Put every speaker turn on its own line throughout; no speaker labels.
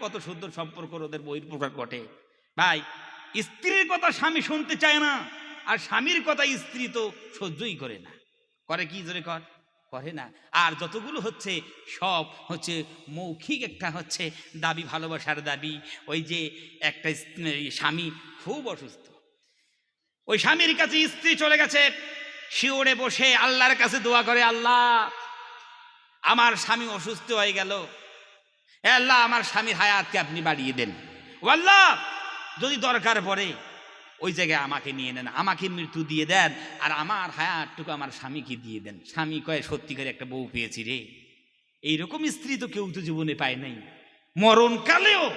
কত সুন্দর সম্পর্ক ওদের বহির প্রকাশ ঘটে ভাই, স্ত্রীর কথা স্বামী শুনতে চায় না, আর স্বামীর কথা স্ত্রী তো সহ্যই করে না। করে কি জোরে কর? করে না। আর যতগুলো হচ্ছে, সব হচ্ছে মৌখিক, একটা হচ্ছে দাবি, ভালোবাসার দাবি। ওই যে একটা স্বামী খুব অসুস্থ। ওই স্বামীর কাছে স্ত্রী চলে গেছে, শিওরে বসে আল্লাহর কাছে দোয়া করে, আল্লাহ, আমার স্বামী অসুস্থ হয়ে গেল। হে আল্লাহ, আমার স্বামীর হায়াতকে আপনি বাড়িয়ে দেন। ও আল্লাহ যদি দরকার পড়ে, ওই জায়গায় আমাকে নিয়ে নেন, আমাকে মৃত্যু দিয়ে দেন, আর আমার হায়াতটুকু আমার স্বামীকে দিয়ে দেন। স্বামী কয়ে সত্যিকারে একটা বউ পেয়েছি রে। এইরকম স্ত্রী তো কেউ তো জীবনে পায় নাই। মরণকালেও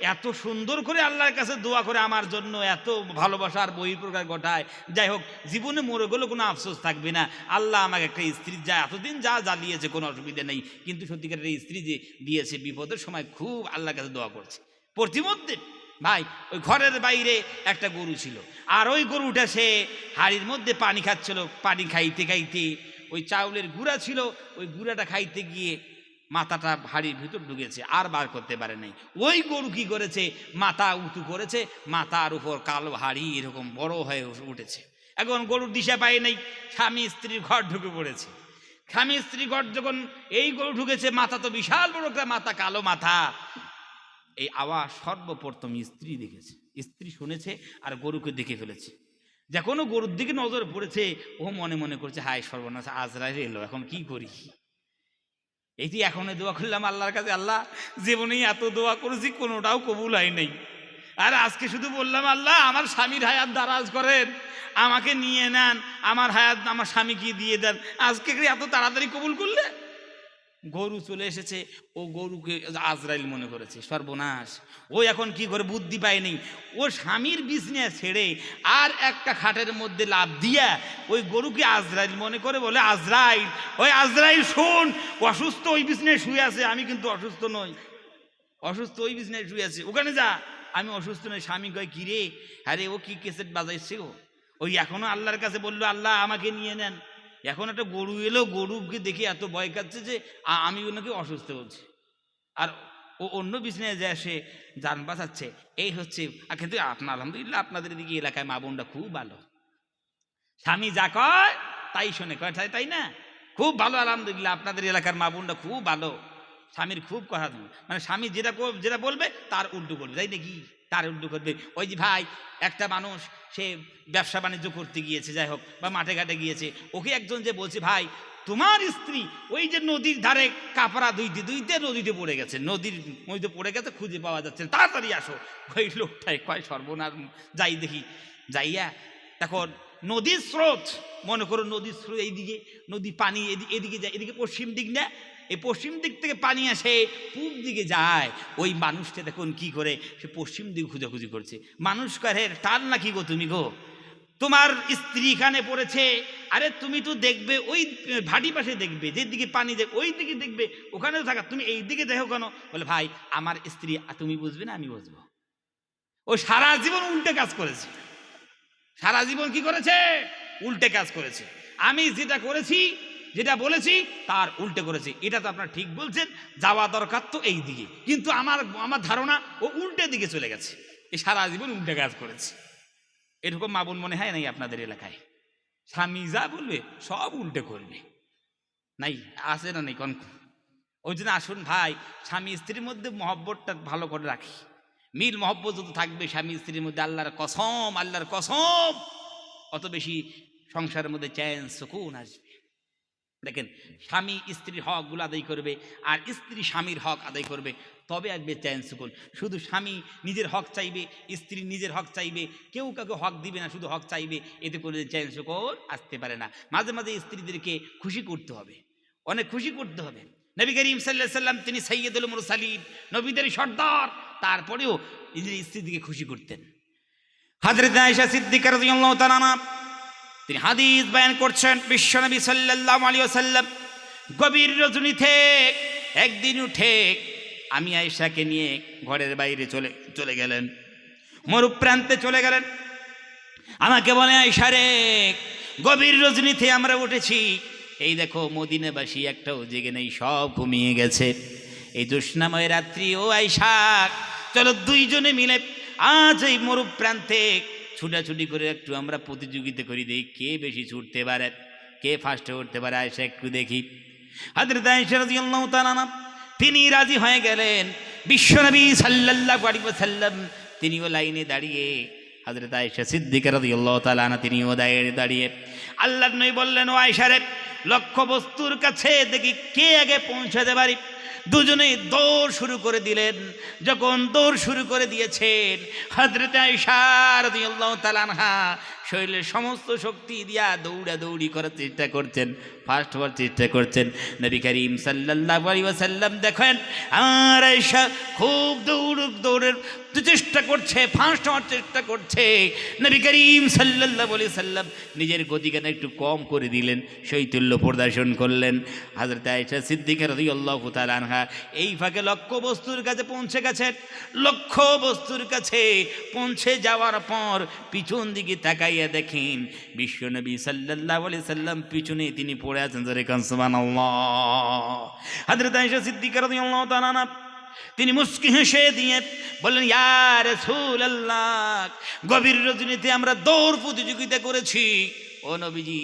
এত সুন্দর করে আল্লাহর কাছে দোয়া করে আমার জন্য এত ভালোবাসার বহিঃপ্রকার ঘটায়। যাই হোক, জীবনে মরে গেলেও কোনো আফসোস থাকবে না। আল্লাহ আমাকে একটা স্ত্রী যা এতদিন যা জ্বালিয়েছে, কোনো অসুবিধা নেই। কিন্তু সত্যিকারের স্ত্রী যে দিয়েছে বিপদের সময় খুব আল্লাহর কাছে দোয়া করছে। প্রতিমধ্যে, ভাই, ওই ঘরের বাইরে একটা গরু ছিল। আর ওই গরুটা সে হাড়ির মধ্যে পানি খাচ্ছিল, পানি খাইতে খাইতে ওই চাউলের গুঁড়া ছিল, ওই গুঁড়াটা খাইতে গিয়ে মাথাটা হাড়ির ভিতর ঢুকেছে, আর বার করতে পারে নাই। ওই গরু কি করেছে? মাথা উঁচু করেছে, মাথার উপর কালো হাড়ি এরকম বড় হয়ে উঠেছে। এখন গরুর দিশা পায় নাই, স্বামী স্ত্রীর ঘর ঢুকে পড়েছে। স্বামী স্ত্রী ঘর যখন এই গরু ঢুকেছে, মাথা তো বিশাল বড় মাথা, কালো মাথা। এই আওয়াজ সর্বপ্রথম স্ত্রী দেখেছে। স্ত্রী শুনেছে আর গরুকে দেখে ফেলেছে। যে কোনো গরুর দিকে নজর পড়েছে, ও মনে মনে করছে, হায় সর্বনাশ আজরাই এলো, এখন কি করি? এই এখনই এখনও দোয়া করলাম আল্লাহর কাছে, আল্লাহ জীবনেই এত দোয়া করেছি, কোনোটাও কবুল হয় নাই। আর আজকে শুধু বললাম, আল্লাহ, আমার স্বামীর হায়াত দারাজ করেন, আমাকে নিয়ে নেন, আমার হায়াত আমার স্বামীকে দিয়ে দেন। আজকে এত তাড়াতাড়ি কবুল করলে? গরু চলে এসেছে, ও গরুকে আজরাইল মনে করেছে, সর্বনাশ। ও এখন কি করে বুদ্ধি পায়নি ও স্বামীর বিজনেস ছেড়ে আর একটা খাটের মধ্যে লাভ দিয়া ওই গরুকে আজরাইল মনে করে বলে, আজরাইল, ওই আজরাইল শোন, অসুস্থ ওই বিজনেস শুয়ে আছে, আমি কিন্তু অসুস্থ নই। অসুস্থ ওই বিজনেস শুয়ে আছে, ওখানে যা। আমি অসুস্থ নই, স্বামী কয় কি রে আরে, ও কি কেসেট বাজাইছে ও ওই এখনও আল্লাহর কাছে বলল, আল্লাহ, আমাকে নিয়ে নেন। এখন একটা গরু এলো গরুকে দেখে এত ভয় কাচ্ছে যে আমি ওনাকে অসুস্থ বলছি। আর ও অন্য বিজনেস যায় সে যান বাঁচাচ্ছে। এই হচ্ছে কিন্তু আপনার আলহামদুলিল্লাহ আপনাদের এদিকে এলাকায় মা বোনটা খুব ভালো। স্বামী যা কয়, তাই শোনে। কয়, তাই না? খুব ভালো, আলহামদুলিল্লাহ। আপনাদের এলাকার মা বোনটা খুব ভালো। স্বামীর খুব কথা শুনে। মানে স্বামী যেটা যেটা বলবে, তার উল্টো করবে তাই নাকি? তার উল্টো করবে। ওই যে ভাই, একটা মানুষ, সে ব্যবসা বাণিজ্য করতে গিয়েছে, যাই হোক, বা মাঠে ঘাটে গিয়েছে। ওকে একজন যে বলছে, ভাই, তোমার স্ত্রী ওই যে নদীর ধারে কাপড়া দুইতে দুইতে নদীতে পড়ে গেছে। নদীর নদীতে পড়ে গেছে, খুঁজে পাওয়া যাচ্ছে তাড়াতাড়ি আসো। ওই লোকটাই কয় সর্বনাশ, যাই দেখি। যাইয়া, তখন নদীর স্রোত। মনে করো নদীর স্রোত এইদিকে নদী পানি এদিকে যায়, এদিকে পশ্চিম দিক না? এই পশ্চিম দিক থেকে পানি আসে, পূব দিকে যায়। ওই মানুষটা দেখুন কি করে, সে পশ্চিম দিকে খুঁজাখুঁজি করছে। মানুষ কারে তার না কি গো তুমি গো? তোমার স্ত্রী এখানে পড়েছে। আরে তুমি তো দেখবে, ওই ভাটি পাশে দেখবে, যেদিকে পানি যায় ওই দিকে দেখবে ওখানে তো থাকা। তুমি এই দিকে দেখো কেন? বলে, ভাই, আমার স্ত্রী তুমি বুঝবে না, আমি বুঝব। ও সারা জীবন উল্টে কাজ করেছে। সারা জীবন কি করেছে? উল্টে কাজ করেছে। আমি যেটা করেছি, যেটা বলেছি, তার উল্টে করেছি। এটা তো আপনার ঠিক বলছেন, যাওয়া দরকার তো এই দিকে। কিন্তু আমার আমার ধারণা, ও উল্টে দিকে চলে গেছে। এই সারা জীবন উল্টে কাজ করেছে। এরকম মা বোন মনে হয় নাই আপনাদের এলাকায়? স্বামী যা বলবে, সব উল্টে করবে। নাই, আসে না নেই কন ওই জন্য আসুন ভাই, স্বামী স্ত্রীর মধ্যে মহব্বতটা ভালো করে রাখি। মিল মহব্বত যত থাকবে স্বামী স্ত্রীর মধ্যে আল্লাহর কসম আল্লাহর কসম, অত বেশি সংসারের মধ্যে চ্যান, সুকুন আসবে। দেখেন, স্বামী স্ত্রীর হকগুলো আদায় করবে আর স্ত্রী স্বামীর হক আদায় করবে, তবে আসবে চ্যান, সুকুন। শুধু স্বামী নিজের হক চাইবে, স্ত্রী নিজের হক চাইবে, কেউ কাউকে হক দিবে না, শুধু হক চাইবে, এতে করে চ্যান, সুকুন আসতে পারে না। মাঝে মাঝে স্ত্রীদেরকে খুশি করতে হবে। অনেক খুশি করতে হবে। নবী করিম সাল্লাহ সাল্লাম তিনি সৈয়দুল মুরসালিন, নবীদের সর্দার। তারপরেও নিজের স্ত্রীদিকে খুশি করতেন। হাজরত আয়েশা সিদ্দিকা রাদিয়াল্লাহু তাআলা তিনি হাদিস বয়ান করছেন বিশ্বনবী সাল্লাল্লাহু আলাইহি ওয়াসাল্লাম, গভীর রজনীতে একদিন উঠে আমি আয়েশাকে নিয়ে ঘরের বাইরে চলে চলে গেলেন। মরুপ্রান্তে চলে গেলেন। আমাকে বলে, আয়েশা রে, গভীর রজনীতে আমরা উঠেছি। এই দেখো মদিনাবাসী একটাও জেগে নেই, সব ঘুমিয়ে গেছে। এই জ্যোৎস্নাময় রাত্রি, ও আইসাক চলো দুইজনে মিলে আজ এই মরু প্রান্তে ছুটাছুটি করে একটু আমরা প্রতিযোগিতা করি, দেখি কে বেশি ছুটতে পারে, কে ফার্স্টে উঠতে পারে আয়সা একটু দেখি। তিনি রাজি হয়ে গেলেন। বিশ্বনবী সাল্লাল্লাহু আলাইহি ওয়াসাল্লাম তিনিও লাইনে দাঁড়িয়ে, হযরত আয়েশা সিদ্দিকা রাদিয়াল্লাহু তাআলা তিনিও দাঁড়িয়ে দাঁড়িয়ে, আল্লাহর নবী বললেন, ও আয়েশা রে লক্ষ্য বস্তুর কাছে দেখি কে আগে পৌঁছাতে পারি দুজনেই দৌড় শুরু করে দিলেন। যখন দৌড় শুরু করে দিয়েছেন হজরত আল্লাহ তালানহা শরীরের সমস্ত শক্তি দিয়া দৌড়া দৌড়ি করার চেষ্টা করছেন। ফার্স্ট হওয়ার চেষ্টা করছেন। নবী করিম সাল্লাল্লাহু আলাইহি ওয়াসাল্লাম দেখেন আর আয়েশা খুব দৌড় দৌড়ের চেষ্টা করছে ফার্স্ট হওয়ার চেষ্টা করছে। নবী করিম সাল্লাল্লাহু আলাইহি সাল্লাম নিজের গতিকে একটু কম করে দিলেন, শৈতুল্য প্রদর্শন করলেন। হাজরত আয়েশা সিদ্দিকা রাদিয়াল্লাহু তাআলা আনহা এই ফাঁকে লক্ষ্য বস্তুর কাছে পৌঁছে গেছেন। লক্ষ্য বস্তুর কাছে পৌঁছে যাওয়ার পর পিছন দিকে তাকাইয়া দেখেন বিশ্বনবী সাল্লাল্লাহু আলাইহি সাল্লাম পিছনে তিনি পড়ে আছেন জরে কান, সুবহানাল্লাহ। হযরত আয়েশা সিদ্দিকা রাদিয়াল্লাহু তাআলা আনহা তিনি মুস্কি হেসে দিয়ে বললেন ইয়ার আল্লাহ গভীর রজনীতে আমরা দৌড় প্রতিযোগিতা করেছি। ও নবীজি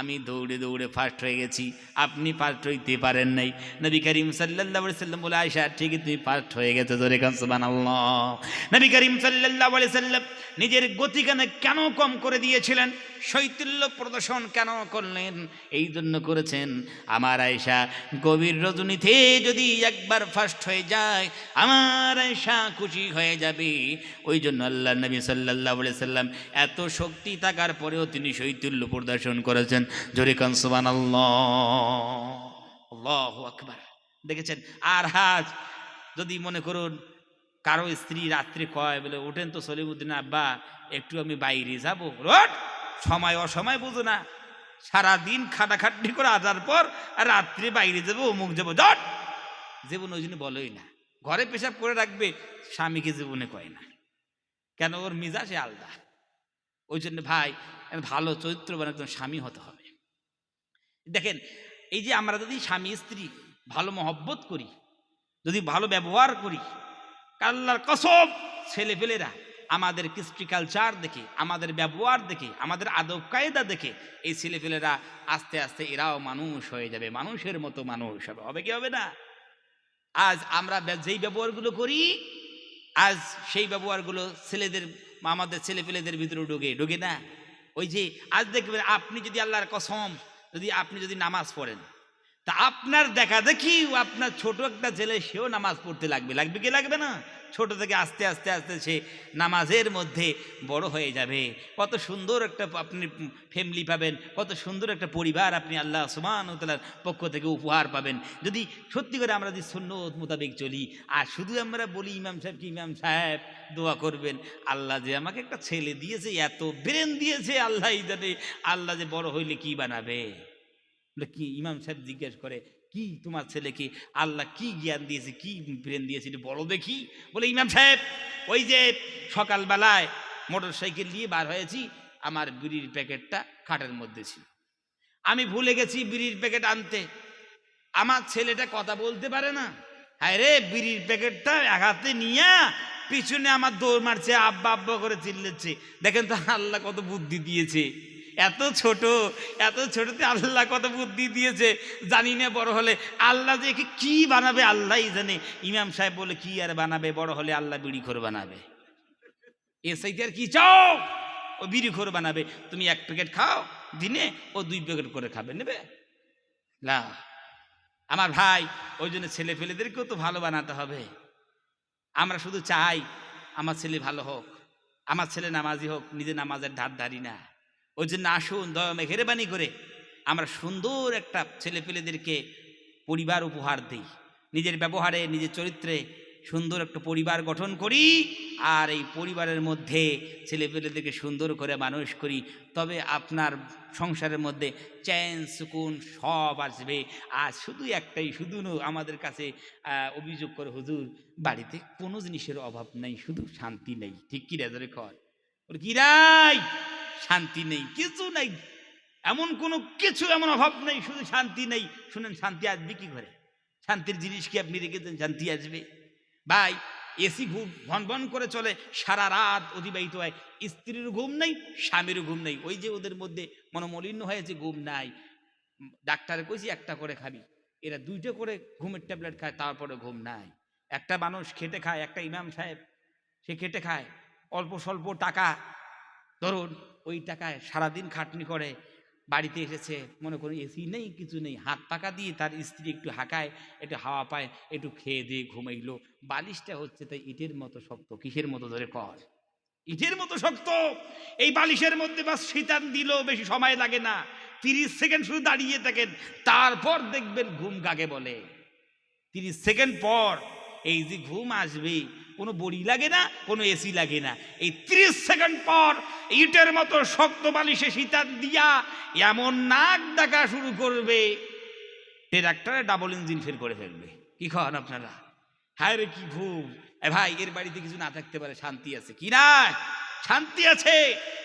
আমি দৌড়ে দৌড়ে ফার্স্ট হয়ে গেছি। আপনি ফার্স্ট হইতে পারেন নাই। নবী করিম আলাইহি সাল্লাম বলে আয়সা ঠিকই তুমি ফার্স্ট হয়ে গেছো জোরে কান, সুবহানাল্লাহ। নবী করিম আলাইহি সাল্লাম নিজের গতিকানে কেন কম করে দিয়েছিলেন? শৈতুল্য প্রদর্শন কেন করলেন? এই জন্য করেছেন। আমার আয়সা গভীর রজনীতে যদি একবার ফার্স্ট হয়ে যায়, আমার আয়সা খুশি হয়ে যাবে। ওই জন্য আল্লাহ নবী সাল্লাহ সাল্লাম এত শক্তি থাকার পরেও তিনি শৈতুল্য প্রদর্শন করেছেন। জোরে কনসবান আল্লাহ আকবার। দেখেছেন? আর হাজ যদি মনে করুন, কারও স্ত্রী রাত্রে কয়, বলে, ওঠেন তো সলিমুদ্দিন আব্বা, একটু আমি বাইরে যাব। রোড সময় অসময় বুঝো না। সারাদিন খাটাখাটনি করে আসার পর আর রাত্রে বাইরে যাব, অমুক যাব, জট! জীবন ওই জন্য বলোই না। ঘরে পেশাব করে রাখবে, স্বামীকে জীবনে কয় না। কেন? ওর মিজাজে আলাদা। ওই জন্য ভাই, ভালো চরিত্রবান একজন স্বামী হতে হবে। দেখেন, এই যে আমরা যদি স্বামী, স্ত্রী ভালো মহব্বত করি, যদি ভালো ব্যবহার করি আল্লাহর কসব ছেলেপেলেরা আমাদের কৃষ্টি কালচার দেখে, আমাদের ব্যবহার দেখে, আমাদের আদব কায়দা দেখে, এই ছেলেপেলেরা আস্তে আস্তে এরাও মানুষ হয়ে যাবে, মানুষের মতো মানুষ হবে। হবে কি হবে না? আজ আমরা যেই ব্যবহারগুলো করি, আজ সেই ব্যবহারগুলো ছেলেদের, আমাদের ছেলেপেলেদের ভিতরে ঢোকে ঢোকে না? ওই যে আজ দেখবেন, আপনি যদি আল্লাহর কসম যদি আপনি যদি নামাজ পড়েন, তা আপনার দেখা দেখি আপনার ছোট একটা ছেলে, সেও নামাজ পড়তে লাগবে। লাগবে কি লাগবে না? ছোট থেকে আস্তে আস্তে আস্তে সে নামাজের মধ্যে বড় হয়ে যাবে। কত সুন্দর একটা আপনি ফ্যামিলি পাবেন, কত সুন্দর একটা পরিবার আপনি আল্লাহ সুমান পক্ষ থেকে উপহার পাবেন। যদি সত্যি করে আমরা যদি সুন্নত মোতাবেক চলি, আর শুধু আমরা বলি ইমাম সাহেব কি ইমাম সাহেব, দোয়া করবেন, আল্লাহ যে আমাকে একটা ছেলে দিয়েছে, এত ব্রেন দিয়েছে, আল্লাহ জানে, আল্লাহ যে বড় হইলে কি বানাবে? কি ইমাম সাহেব জিজ্ঞেস করে কি তোমার ছেলেকে আল্লাহ কি জ্ঞান দিয়েছে, কি ব্রেন দিয়েছে বড় দেখি। বলে ইমাম সাহেব, ওই যে সকালবেলায় মোটর সাইকেল নিয়ে বার হয়েছি, আমার বিড়ির প্যাকেটটা খাটের মধ্যে ছিল। আমি ভুলে গেছি বিড়ির প্যাকেট আনতে। আমার ছেলেটা কথা বলতে পারে না। হ্যাঁ রে, বিড়ির প্যাকেটটা এক হাতে নিয়ে পিছনে আমার দৌড় মারছে, আব্বা আব্বা করে চিল্লেছে দেখেন তো আল্লাহ কত বুদ্ধি দিয়েছে। এত ছোট, এত ছোটতে আল্লাহ কত বুদ্ধি দিয়েছে, জানি না বড় হলে। আল্লাহ যে কি বানাবে, আল্লাহই জানে। ইমাম সাহেব বলে, কি আর বানাবে? বড় হলে আল্লাহ বিড়ি খোর বানাবে। এসাইতে আর কি চাও? ও বিড়ি খোর বানাবে। তুমি এক প্যাকেট খাও, দিনে ও দুই প্যাকেট করে খাবে, নেবে? লা। আমার ভাই, ওই জন্য ছেলে ফেলেদেরকেও তো ভালো বানাতে হবে। আমরা শুধু চাই, আমার ছেলে ভালো হোক, আমার ছেলে নামাজি হোক নিজে নামাজের ধার ধারি না। ওই জন্য আসুন দয়া মেঘেরবানি করে, আমরা সুন্দর একটা ছেলে পেলেদেরকে পরিবার উপহার দিই। নিজের ব্যবহারে, নিজের চরিত্রে সুন্দর একটা পরিবার গঠন করি আর এই পরিবারের মধ্যে ছেলেপেলেদেরকে সুন্দর করে মানুষ করি। তবে আপনার সংসারের মধ্যে চ্যান সুকুন সব আসবে। আর শুধু একটাই, শুধু ন- আমাদের কাছে অভিযোগ করে হুজুর, বাড়িতে কোনো জিনিসের অভাব নেই, শুধু শান্তি নেই। ঠিক কি রেজরে কর? বলে কি রাই শান্তি নেই, কিছু নেই। এমন কোনো কিছু, এমন অভাব নেই, শুধু শান্তি নেই। শুনেন, শান্তি আসবে কি করে? শান্তির জিনিস কি আপনি রেখেছেন? শান্তি আসবে। ভাই, এসি ঘুম, ভন ভন করে চলে, সারা রাত অতিবাহিত হয়। স্ত্রীর ঘুম নেই স্বামীরও ঘুম নেই। ওই যে ওদের মধ্যে মনোমলিন্য হয়েছে, ঘুম নাই। ডাক্তারে কইছি, একটা করে খাবি। এরা দুইটা করে ঘুমের ট্যাবলেট খায়, তারপরে ঘুম নাই। একটা মানুষ খেটে খায়, একটা ইমাম সাহেব, সে খেটে খায়। অল্প স্বল্প টাকা, ধরুন ওই টাকায় সারাদিন খাটনি করে বাড়িতে এসেছে, মনে করুন এসি নেই, কিছু নেই, হাত পাকা দিয়ে তার স্ত্রী একটু হাঁকায়, একটু হাওয়া পায়, একটু খেয়ে দিয়ে ঘুমাইলো। বালিশটা হচ্ছে তাই ইটের মতো শক্ত। কিসের মতো ধরে কর? ইটের মতো শক্ত। এই বালিশের মধ্যে বাস শীতান দিল, বেশি সময় লাগে না। তিরিশ সেকেন্ড শুধু দাঁড়িয়ে থাকেন, তারপর দেখবেন ঘুম কাকে বলে। তিরিশ সেকেন্ড পর এই যে ঘুম আসবে কোনো বড়ি লাগে না, কোনো এসি লাগে না। এই ত্রিশ সেকেন্ড পর ইটের মতো শক্ত বালিশে শীতার দিয়া এমন নাক ডাকা শুরু করবে ট্রাক্টরে ডাবল ইঞ্জিন ফের করে ফেলবে। কি খান আপনারা? হায় রে, কি ঘুম। ভাই, এর বাড়িতে কিছু না থাকতে পারে, শান্তি আছে কি না? শান্তি আছে।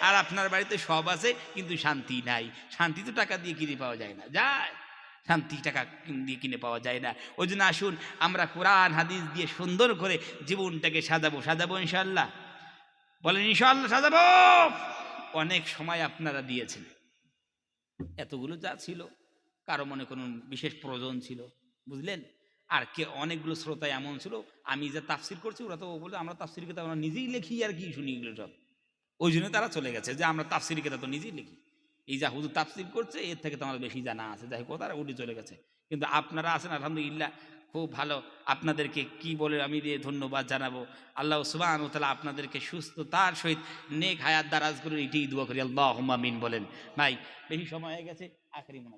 আর আপনার বাড়িতে সব আছে, কিন্তু শান্তি নাই। শান্তি তো টাকা দিয়ে কিনে পাওয়া যায় না। যায় শান্তি টাকা দিয়ে কিনে পাওয়া যায় না। ওই জন্য আসুন, আমরা কোরআন, হাদিস দিয়ে সুন্দর করে জীবনটাকে সাজাবো। সাজাবো ইনশাল্লাহ বলেন ইনশাল্লাহ সাজাবো। অনেক সময় আপনারা দিয়েছেন। এতগুলো যা ছিল, কারও মনে করুন বিশেষ প্রয়োজন ছিল, বুঝলেন? আর কে অনেকগুলো শ্রোতা এমন ছিল, আমি যা তাফসির করছি, ওরা তো বলে আমরা তাফসির কেতাব আমরা নিজেই লিখি আর কি শুনি এগুলো সব। ওই জন্য তারা চলে গেছে, যে আমরা তাফসির কেতাব তো নিজেই লিখি। এই যা হুজুর তাফসির করছে, এর থেকে তোমার বেশি জানা আছে। যাই কথা উঠে চলে গেছে। কিন্তু আপনারা আছেন, আলহামদুলিল্লাহ, খুব ভালো। আপনাদেরকে কি বলে আমি দিয়ে ধন্যবাদ জানাব। আল্লাহ সুবাহ তালা আপনাদেরকে সুস্থতার সহিত নেক হায়াত দারাজ করুন। এটি দোয়া করি। আল্লাহ মিন বলেন। ভাই, বেশি সময় হয়ে গেছে, আখরি মনে